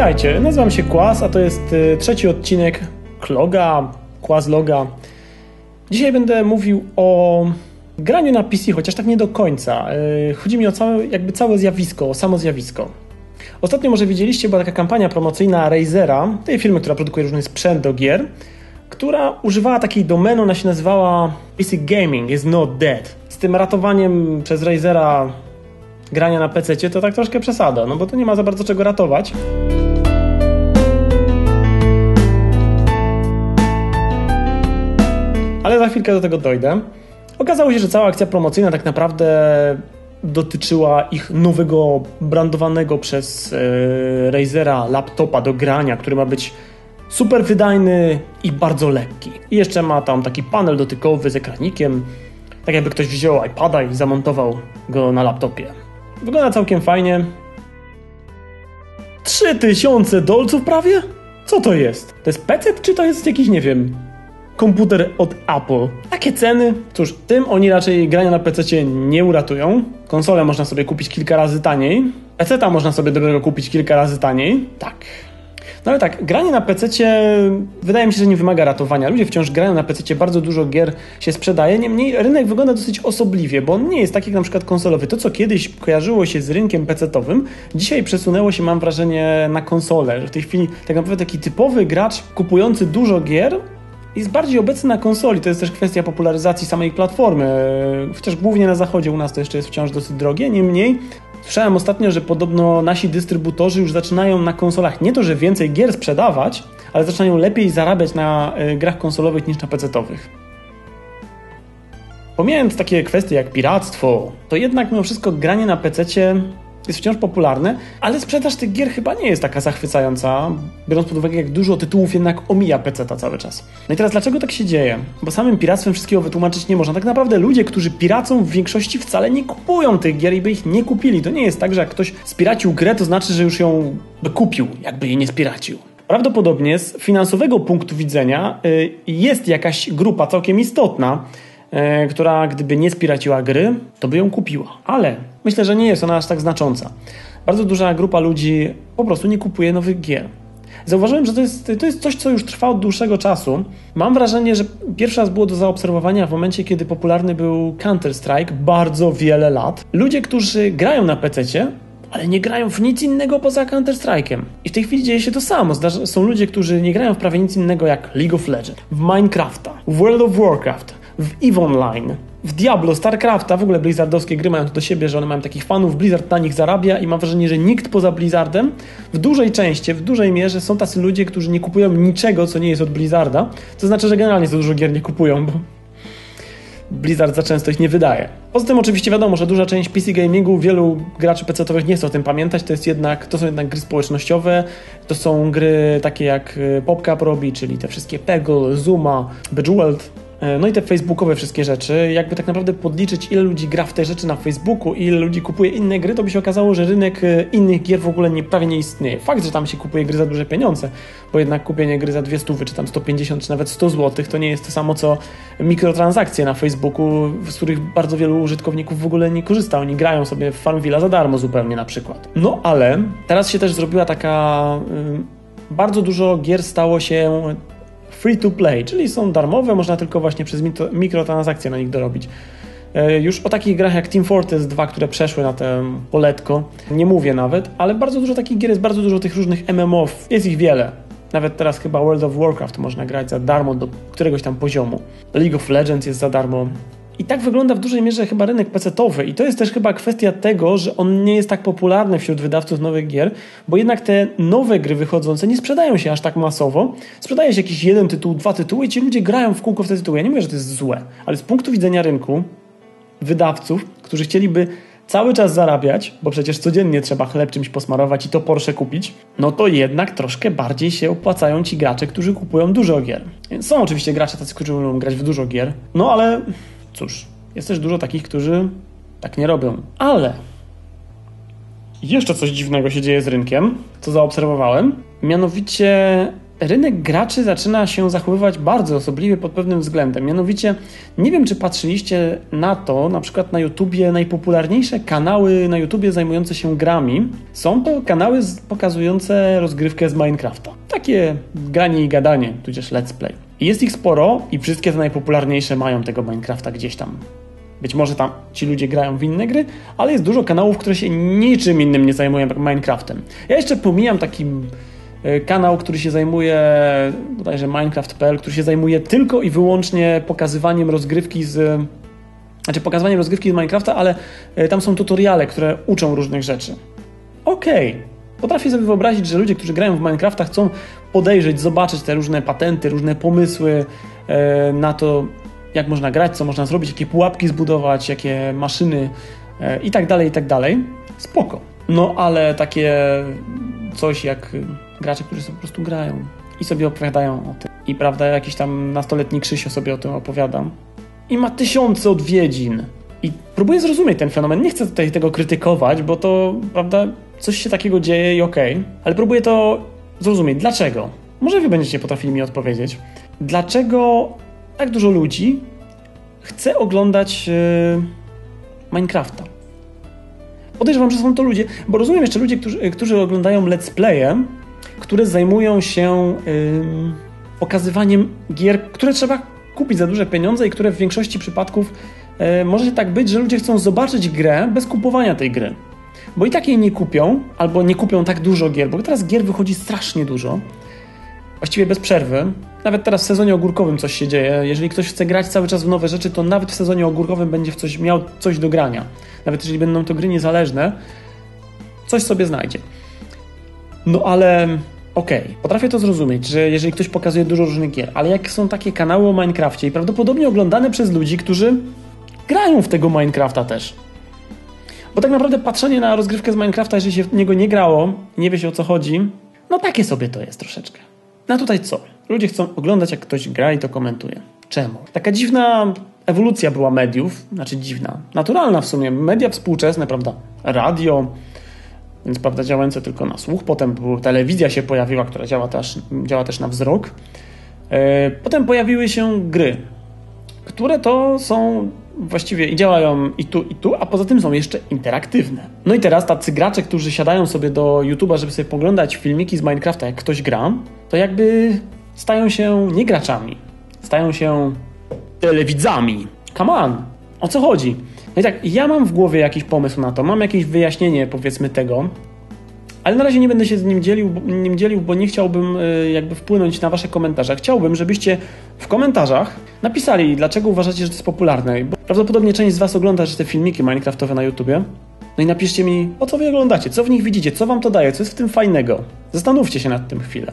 Witajcie, nazywam się Kłas, a to jest y, trzeci odcinek Kloga, Kłas Loga. Dzisiaj będę mówił o graniu na PC, chociaż tak nie do końca. Y, chodzi mi o całe, jakby całe zjawisko, o samo zjawisko. Ostatnio może widzieliście, była taka kampania promocyjna Razera, tej firmy, która produkuje różny sprzęt do gier, która używała takiej domeny, ona się nazywała PC Gaming is not dead. Z tym ratowaniem przez Razera grania na PC to tak troszkę przesada, no bo to nie ma za bardzo czego ratować. Ale za chwilkę do tego dojdę. Okazało się, że cała akcja promocyjna tak naprawdę dotyczyła ich nowego brandowanego przez yy, Razera laptopa do grania, który ma być super wydajny i bardzo lekki. I jeszcze ma tam taki panel dotykowy z ekranikiem, tak jakby ktoś wziął iPada i zamontował go na laptopie. Wygląda całkiem fajnie. 3000 dolców prawie? Co to jest? To jest PC czy to jest jakiś, nie wiem, komputer od Apple? Takie ceny? Cóż, tym oni raczej grania na PC nie uratują. Konsolę można sobie kupić kilka razy taniej. PC-ta można sobie dobrego kupić kilka razy taniej. Tak, no ale tak, granie na PC wydaje mi się, że nie wymaga ratowania. Ludzie wciąż grają na PC, bardzo dużo gier się sprzedaje. Niemniej rynek wygląda dosyć osobliwie, bo on nie jest taki jak na przykład konsolowy. To, co kiedyś kojarzyło się z rynkiem PC-owym, dzisiaj przesunęło się, mam wrażenie, na konsolę. Że w tej chwili tak naprawdę taki typowy gracz kupujący dużo gier jest bardziej obecny na konsoli. To jest też kwestia popularyzacji samej platformy. Chociaż głównie na zachodzie u nas to jeszcze jest wciąż dosyć drogie. Niemniej Słyszałem ostatnio, że podobno nasi dystrybutorzy już zaczynają na konsolach nie to, że więcej gier sprzedawać, ale zaczynają lepiej zarabiać na y, grach konsolowych niż na PC-owych. Pomijając takie kwestie jak piractwo, to jednak mimo wszystko granie na PC jest wciąż popularne, ale sprzedaż tych gier chyba nie jest taka zachwycająca, biorąc pod uwagę, jak dużo tytułów jednak omija PC cały czas. No i teraz dlaczego tak się dzieje? Bo samym piractwem wszystkiego wytłumaczyć nie można. Tak naprawdę ludzie, którzy piracą w większości wcale nie kupują tych gier i by ich nie kupili. To nie jest tak, że jak ktoś spiracił grę, to znaczy, że już ją by kupił, jakby jej nie spiracił. Prawdopodobnie z finansowego punktu widzenia y, jest jakaś grupa całkiem istotna, E, która gdyby nie spiraciła gry, to by ją kupiła. Ale myślę, że nie jest ona aż tak znacząca. Bardzo duża grupa ludzi po prostu nie kupuje nowych gier. Zauważyłem, że to jest, to jest coś, co już trwa od dłuższego czasu. Mam wrażenie, że pierwszy raz było do zaobserwowania w momencie, kiedy popularny był Counter-Strike bardzo wiele lat. Ludzie, którzy grają na PC, ale nie grają w nic innego poza Counter-Strike'em. I w tej chwili dzieje się to samo. są ludzie, którzy nie grają w prawie nic innego jak League of Legends, w Minecrafta, w World of Warcraft, w EVE Online, w Diablo, StarCrafta, w ogóle blizzardowskie gry mają to do siebie, że one mają takich fanów, Blizzard na nich zarabia i mam wrażenie, że nikt poza Blizzardem w dużej części, w dużej mierze są tacy ludzie, którzy nie kupują niczego, co nie jest od Blizzarda. To znaczy, że generalnie za dużo gier nie kupują, bo Blizzard za często ich nie wydaje. Poza tym oczywiście wiadomo, że duża część PC gamingu, wielu graczy PC-owych nie chce o tym pamiętać, to, jest jednak, to są jednak gry społecznościowe, to są gry takie jak PopCap robi, czyli te wszystkie Peggle, Zuma, Bejeweled, no i te facebookowe wszystkie rzeczy, jakby tak naprawdę podliczyć, ile ludzi gra w te rzeczy na Facebooku, ile ludzi kupuje inne gry, to by się okazało, że rynek e, innych gier w ogóle nie, prawie nie istnieje. Fakt, że tam się kupuje gry za duże pieniądze, bo jednak kupienie gry za 200 czy tam 150 czy nawet 100 zł to nie jest to samo co mikrotransakcje na Facebooku, z których bardzo wielu użytkowników w ogóle nie korzysta. Oni grają sobie w Farmville za darmo zupełnie na przykład. No ale teraz się też zrobiła taka... Bardzo dużo gier stało się free to play, czyli są darmowe, można tylko właśnie przez mikrotransakcje na nich dorobić. E, już o takich grach jak Team Fortress 2, które przeszły na tę poletko, nie mówię nawet, ale bardzo dużo takich gier jest, bardzo dużo tych różnych MMO, jest ich wiele. Nawet teraz chyba World of Warcraft można grać za darmo do któregoś tam poziomu. League of Legends jest za darmo. I tak wygląda w dużej mierze chyba rynek pecetowy i to jest też chyba kwestia tego, że on nie jest tak popularny wśród wydawców nowych gier, bo jednak te nowe gry wychodzące nie sprzedają się aż tak masowo. Sprzedaje się jakiś jeden tytuł, dwa tytuły i ci ludzie grają w kółko w te tytuły. Ja nie mówię, że to jest złe, ale z punktu widzenia rynku, wydawców, którzy chcieliby cały czas zarabiać, bo przecież codziennie trzeba chleb czymś posmarować i to Porsche kupić, no to jednak troszkę bardziej się opłacają ci gracze, którzy kupują dużo gier. Są oczywiście gracze tacy, którzy lubią grać w dużo gier, no ale Cóż, jest też dużo takich, którzy tak nie robią. Ale jeszcze coś dziwnego się dzieje z rynkiem, co zaobserwowałem. Mianowicie rynek graczy zaczyna się zachowywać bardzo osobliwie pod pewnym względem. Mianowicie, nie wiem, czy patrzyliście na to, na przykład na YouTubie, najpopularniejsze kanały na YouTubie zajmujące się grami są to kanały pokazujące rozgrywkę z Minecrafta. Takie granie i gadanie, tudzież let's play. I jest ich sporo i wszystkie te najpopularniejsze mają tego Minecrafta gdzieś tam być może tam ci ludzie grają w inne gry, ale jest dużo kanałów, które się niczym innym nie zajmują jak Minecraftem. Ja jeszcze pomijam taki e, kanał, który się zajmuje, bodajże Minecraft.pl, który się zajmuje tylko i wyłącznie pokazywaniem rozgrywki z. Znaczy pokazywaniem rozgrywki z Minecrafta, ale e, tam są tutoriale, które uczą różnych rzeczy. Okej, okay. Potrafię sobie wyobrazić, że ludzie, którzy grają w Minecrafta, chcą podejrzeć, zobaczyć te różne patenty, różne pomysły e, na to, jak można grać, co można zrobić, jakie pułapki zbudować, jakie maszyny e, i tak dalej, i tak dalej. Spoko. No ale takie coś jak gracze, którzy sobie po prostu grają i sobie opowiadają o tym. I prawda, jakiś tam nastoletni Krzysio sobie o tym opowiadam. I ma tysiące odwiedzin. I próbuję zrozumieć ten fenomen. Nie chcę tutaj tego krytykować, bo to, prawda, coś się takiego dzieje i okej. Okay. Ale próbuję to zrozumieć. Dlaczego? Może wy będziecie potrafili mi odpowiedzieć. Dlaczego tak dużo ludzi chce oglądać yy, Minecrafta. Podejrzewam, że są to ludzie, bo rozumiem jeszcze ludzie, którzy, którzy oglądają let's playe, które zajmują się yy, gier, które trzeba kupić za duże pieniądze i które w większości przypadków yy, może się tak być, że ludzie chcą zobaczyć grę bez kupowania tej gry. Bo i tak jej nie kupią, albo nie kupią tak dużo gier, bo teraz gier wychodzi strasznie dużo właściwie bez przerwy. Nawet teraz w sezonie ogórkowym coś się dzieje. Jeżeli ktoś chce grać cały czas w nowe rzeczy, to nawet w sezonie ogórkowym będzie w coś, miał coś do grania. Nawet jeżeli będą to gry niezależne, coś sobie znajdzie. No ale okej, okay. potrafię to zrozumieć, że jeżeli ktoś pokazuje dużo różnych gier, ale jak są takie kanały o Minecrafcie i prawdopodobnie oglądane przez ludzi, którzy grają w tego Minecrafta też. Bo tak naprawdę patrzenie na rozgrywkę z Minecrafta, jeżeli się w niego nie grało, nie wie się o co chodzi, no takie sobie to jest troszeczkę. No tutaj co? Ludzie chcą oglądać, jak ktoś gra i to komentuje. Czemu? Taka dziwna ewolucja była mediów, znaczy dziwna, naturalna w sumie. Media współczesne, prawda? Radio, więc prawda, działające tylko na słuch. Potem telewizja się pojawiła, która działa też, działa też na wzrok. E, potem pojawiły się gry, które to są właściwie i działają i tu, i tu, a poza tym są jeszcze interaktywne. No i teraz tacy gracze, którzy siadają sobie do YouTube'a, żeby sobie poglądać filmiki z Minecrafta, jak ktoś gra, to jakby stają się nie graczami, stają się telewidzami. Come on, o co chodzi? No i tak, ja mam w głowie jakiś pomysł na to, mam jakieś wyjaśnienie, powiedzmy, tego, ale na razie nie będę się z nim dzielił, nim dzielił, bo nie chciałbym e, jakby wpłynąć na wasze komentarze. Chciałbym, żebyście w komentarzach napisali, dlaczego uważacie, że to jest popularne. Bo prawdopodobnie część z was ogląda te filmiki Minecraftowe na YouTubie. No i napiszcie mi, po co wy oglądacie, co w nich widzicie, co wam to daje, co jest w tym fajnego. Zastanówcie się nad tym chwilę.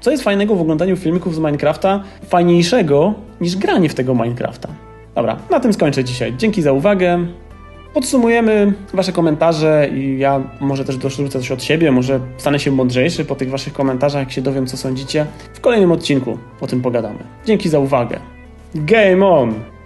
Co jest fajnego w oglądaniu filmików z Minecrafta, fajniejszego niż granie w tego Minecrafta? Dobra, na tym skończę dzisiaj. Dzięki za uwagę. Podsumujemy Wasze komentarze i ja może też dorzucę coś od siebie, może stanę się mądrzejszy po tych Waszych komentarzach, jak się dowiem, co sądzicie. W kolejnym odcinku o tym pogadamy. Dzięki za uwagę. Game on!